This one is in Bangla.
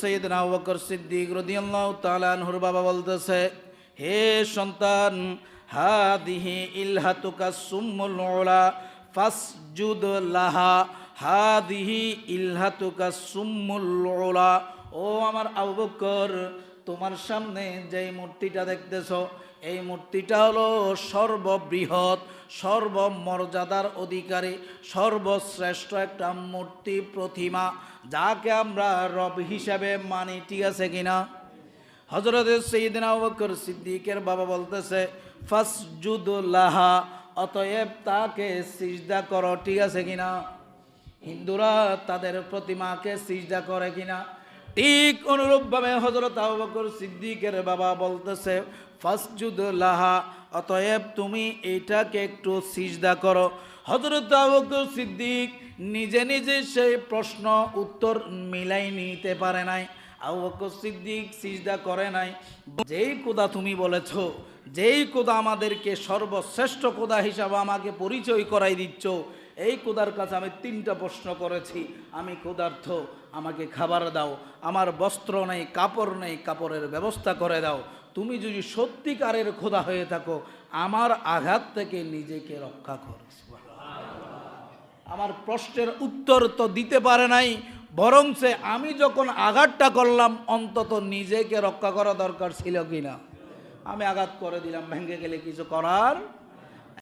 সৈয়দনা বকর সিদ্দিক রাদিয়াল্লাহু তাআলা আনহুর বাবা বলতেছে, হে সন্তান, হাদিহি ইলহাতুকা সুম্মুল উলা, ফাসজুদ লাহা, হাদিহি ইলহাতুকা সুম্মুল উলা। ও আমার আবু বকর তোমার সামনে যেই মূর্তিটা দেখতেছ, এই মূর্তিটা হলো সর্ববৃহৎ, সর্বমর্যাদার অধিকারী, সর্বশ্রেষ্ঠ একটা মূর্তি প্রতিমা, যাকে আমরা রব হিসাবে মানি, ঠিক আছে কিনা? হজরত সঈদিন আবকর সিদ্দিকের বাবা বলতেছে ফাসজুদুল্লাহা অতএব তাকে সিজদা করো, ঠিক আছে কিনা? হিন্দুরা তাদের প্রতিমাকে সিজদা করে কিনা? ঠিক অনুরূপভাবে হজরত আবু বকর সিদ্দিকের বাবা বলতেছে, ফাসজুদ লাহা, অতএব তুমি এইটাকে একটু সিজদা করো। হজরত আবু সিদ্দিক নিজে নিজে সেই প্রশ্ন উত্তর মিলাই নিতে পারে নাই। আবু সিদ্দিক সিজদা করে নাই। যেই কোদা তুমি বলেছ, যেই কোদা আমাদেরকে সর্বশ্রেষ্ঠ কোদা হিসাবে আমাকে পরিচয় করাই দিচ্ছ এই কোদার কাছে আমি তিনটা প্রশ্ন করেছি। আমি ক্ষুধার্থ, আমাকে খাবার দাও। আমার বস্ত্র নেই, কাপড় নেই, কাপড়ের ব্যবস্থা করে দাও। তুমি যদি সত্যিকারের খোদা হয়ে থাকো, আমার আঘাত থেকে নিজেকে রক্ষা করো। আমার প্রশ্নের উত্তর তো দিতে পারে নাই বরং সে আমি যখন আঘাতটা করলাম, অন্তত নিজেকে রক্ষা করা দরকার ছিল কিনা। আমি আঘাত করে দিলাম, ভেঙে গেলে কিছু করার